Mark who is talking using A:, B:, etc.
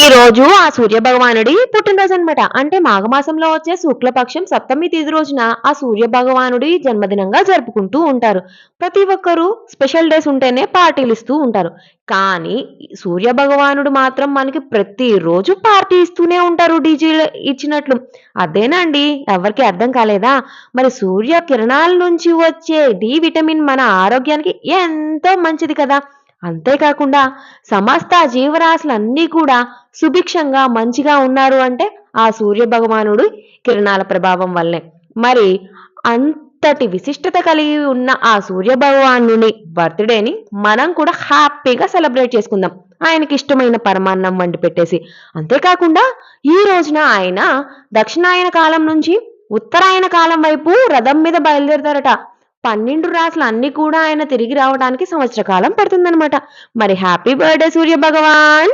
A: ఈ రోజు ఆ సూర్య భగవానుడి పుట్టినరోజు అనమాట అంటే మాఘమాసంలో వచ్చే శుక్లపక్షం సప్తమి తిథి రోజున ఆ సూర్య భగవానుడి జన్మదినంగా జరుపుకుంటూ ఉంటారు. ప్రతి ఒక్కరూ స్పెషల్ డేస్ ఉంటేనే పార్టీలు ఇస్తూ ఉంటారు. కానీ సూర్య భగవానుడు మాత్రం మనకి ప్రతిరోజు పార్టీ ఇస్తూనే ఉంటారు డీజీలు ఇచ్చినట్లు. అదేనండి ఎవరికి అర్థం కాలేదా? మరి సూర్య కిరణాల నుంచి వచ్చే డి విటమిన్ మన ఆరోగ్యానికి ఎంతో మంచిది కదా. అంతేకాకుండా సమస్త జీవరాశులన్నీ కూడా సుభిక్షంగా మంచిగా ఉన్నారు అంటే ఆ సూర్య భగవానుడు కిరణాల ప్రభావం వల్లే. మరి అంతటి విశిష్టత కలిగి ఉన్న ఆ సూర్య భగవానుని బర్త్డేని మనం కూడా హ్యాపీగా సెలబ్రేట్ చేసుకుందాం. ఆయనకి ఇష్టమైన పరమాన్నం వండి పెట్టేసి. అంతేకాకుండా ఈ రోజున ఆయన దక్షిణాయన కాలం నుంచి ఉత్తరాయణ కాలం వైపు రథం మీద బయలుదేరతారట. పన్నెండు రాసులు అన్ని కూడా ఆయన తిరిగి రావడానికి సంవత్సర కాలం పడుతుందన్నమాట. మరి హ్యాపీ బర్త్డే సూర్య భగవాన్